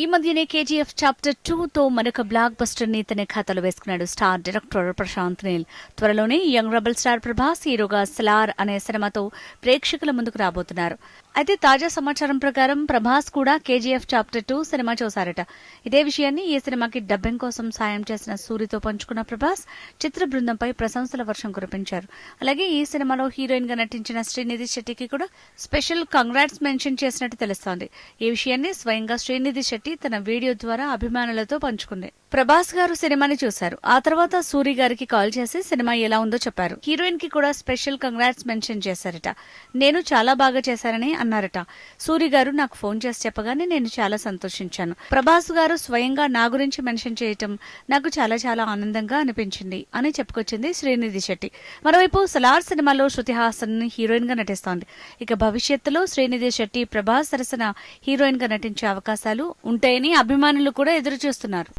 ఈ మధ్యనే KGF chapter two తో మరొక బ్లాక్ బస్టర్ని తన ఖాతాలో వేసుకున్నాడు స్టార్ డైరెక్టర్ ప్రశాంత్ నీల్. త్వరలోనే యంగ్ రెబల్ స్టార్ ప్రభాస్ హీరోగా సలార్ అనే సినిమాతో ప్రేక్షకుల ముందుకు రాబోతున్నారు. అయితే తాజా సమాచారం ప్రకారం ప్రభాస్ కూడా కేజీఎఫ్ చాప్టర్ టూ సినిమా చూశారట. ఇదే విషయాన్ని ఈ సినిమాకి డబ్బింగ్ కోసం సాయం చేసిన సూరితో పంచుకున్న ప్రభాస్ చిత్ర బృందంపై ప్రశంసల వర్షం కురిపించారు. అలాగే ఈ సినిమాలో హీరోయిన్గా నటించిన శ్రీనిధి శెట్టికి కూడా స్పెషల్ కంగ్రాట్స్ మెన్షన్ చేసినట్టు తెలుస్తోంది. ఈ విషయాన్ని స్వయంగా శ్రీనిధి శెట్టి తన వీడియో ద్వారా అభిమానులతో పంచుకుంది. ప్రభాస్ గారు సినిమాని చూశారు. ఆ తర్వాత సూరి గారికి కాల్ చేసి సినిమా ఎలా ఉందో చెప్పారు. హీరోయిన్కి కూడా స్పెషల్ కంగ్రాట్స్ మెన్షన్ చేశారట. నేను చాలా బాగా చేశారని అన్నారట. సూరి గారు నాకు ఫోన్ చేసి చెప్పగానే నేను చాలా సంతోషించాను. ప్రభాస్ గారు స్వయంగా నా గురించి మెన్షన్ చేయటం నాకు చాలా చాలా ఆనందంగా అనిపించింది అని చెప్పుకొచ్చింది శ్రీనిధి శెట్టి. మరోవైపు సలార్ సినిమాలో శృతి హాసన్ హీరోయిన్గా నటిస్తోంది. ఇక భవిష్యత్తులో శ్రీనిధి శెట్టి ప్రభాస్ సరసన హీరోయిన్గా నటించే అవకాశాలు ఉంటాయని అభిమానులు కూడా ఎదురు చూస్తున్నారు